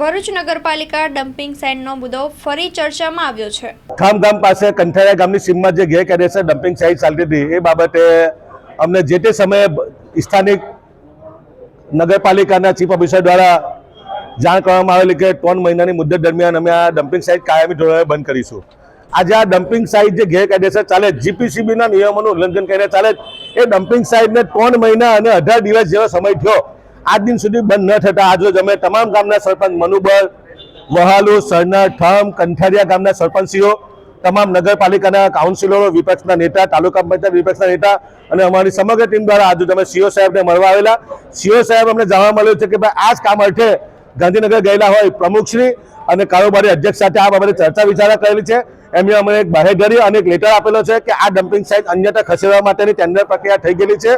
ભરૂચ નગરપાલિકા ડમ્પિંગ સાઇટનો મુદ્દો ફરી ચર્ચામાં આવ્યો છે. ખામગામ પાસે કંઠારિયા ગામની સીમમાં જે ગેરકાયદેસર ડમ્પિંગ સાઇટ ચાલતી હતી, એ બાબતે અમને જે તે સમયે સ્થાનિક નગરપાલિકાના ચીફ ઓફિસર દ્વારા જાણ કરવામાં આવેલી કે ત્રણ મહિનાની મુદ્દત દરમિયાન અમે આ ડમ્પિંગ સાઇટ કાયમી ધોરણે બંધ કરીશું. આજે આ ડમ્પિંગ સાઇટ જે ગેરકાયદેસર ચાલે, જીપીસીબીના નિયમોનું ઉલ્લંઘન કરીને ચાલે, એ ડમ્પિંગ સાઇટને ત્રણ મહિના અને અઢાર દિવસ જેવો સમય થયો. આજ દિન સુધી બંધ ન થતા. આજરોજ અમે તમામ ગામના સરપંચ મનુબળ, વહાલુ સરનાર ઠામ, કંઠારિયા ગામના સરપંચીઓ તમામ નગરપાલિકાના કાઉન્સિલરો વિપક્ષના નેતા, તાલુકા પંચાયત વિપક્ષના નેતા અને અમારી સમગ્ર ટીમ દ્વારા આજે અમે સીઓ સાહેબને મળવા આવેલા. સીઓ સાહેબ અમને જાણવા મળ્યું છે કે ભાઈ આ જ કામ અર્થે ગાંધીનગર ગયેલા હોય પ્રમુખશ્રી અને કારોબારી અધ્યક્ષ સાથે આ બાબતે ચર્ચા વિચારણા કરેલી છે. એમને અમને એક બાહેધરી અને એક લેટર આપેલો છે કે આ ડમ્પિંગ સાઇટ અન્યતા ખસેડવા માટેની ટેન્ડર પ્રક્રિયા થઈ ગયેલી છે.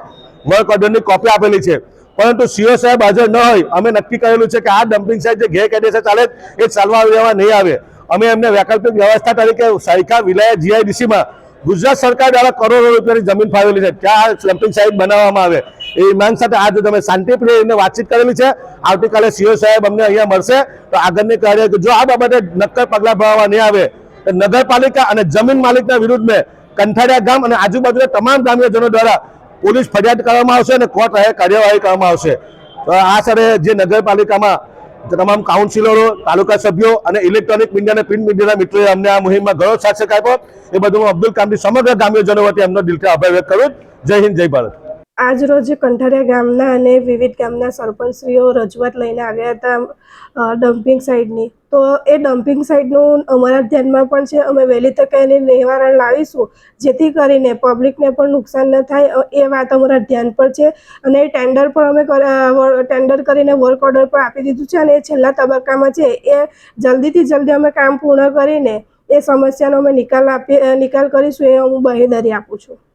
વર્ક ઓર્ડરની કોપી આપેલી છે. પરંતુ સીઓ સાહેબ હાજર ન હોય. અમે નક્કી કરેલું છે કે આ ડમ્પિંગ સાઇટ જે ગેરકાયદેસર ચાલે એ ચાલવા દેવા નહીં આવે. અમે એમને વૈકલ્પિક વ્યવસ્થા તરીકે સાયકા વિલાયત જીઆઈડીસીમાં ગુજરાત સરકાર દ્વારા કરોડો રૂપિયાની જમીન ફાળવેલી છે. ત્યાં ડમ્પિંગ સાઇટ બનાવવામાં આવે. એ ઇમાન સાથે આજે તમે શાંતિપ્રિય એને વાતચીત કરેલી છે, આવતીકાલે સીઓ સાહેબ અમને અહીંયા મળશે. તો આગળની કાર્ય જો આ બાબતે નક્કર પગલાં ભરવામાં નહીં આવે, તો નગરપાલિકા અને જમીન માલિકના વિરુદ્ધમાં કંઠાડિયા ગામ અને આજુબાજુના તમામ ગ્રામ્યજનો દ્વારા પોલીસ ફરિયાદ કરવામાં આવશે અને કોર્ટ રહે કાર્યવાહી કરવામાં આવશે. તો આ સરે જે નગરપાલિકામાં તમામ કાઉન્સિલરો, તાલુકા સભ્યો અને ઇલેક્ટ્રોનિક મીડિયા અને પ્રિન્ટ મીડિયાના મિત્રોએ અમને આ મુહિમમાં ઘણો સાથ આપ્યો. એ બધું અબ્દુલ કામની સમગ્ર ગ્રામ્યજનો વતી એમનો દિલથી આભાર વ્યક્ત કરું જય હિન્દ, જય ભારત. આજ રોજ કંઠારિયા ગામના અને વિવિધ ગામના સરપંચશ્રીઓ રજૂઆત લઈને આવ્યા હતા ડમ્પિંગ સાઇડની. તો એ ડમ્પિંગ સાઇડનું અમારા ધ્યાનમાં પણ છે, અમે વહેલી તકે એની નિવારણ લાવીશું, જેથી કરીને પબ્લિકને પણ નુકસાન ન થાય એ વાત અમારા ધ્યાન પર છે. અને એ ટેન્ડર પણ અમે ટેન્ડર કરીને વર્ક ઓર્ડર પણ આપી દીધું છે અને એ છેલ્લા તબક્કામાં છે, એ જલ્દીથી જલ્દી અમે કામ પૂર્ણ કરીને એ સમસ્યાનો અમે નિકાલ આપી નિકાલ કરીશું, એ હું બાહેધરી આપું છું.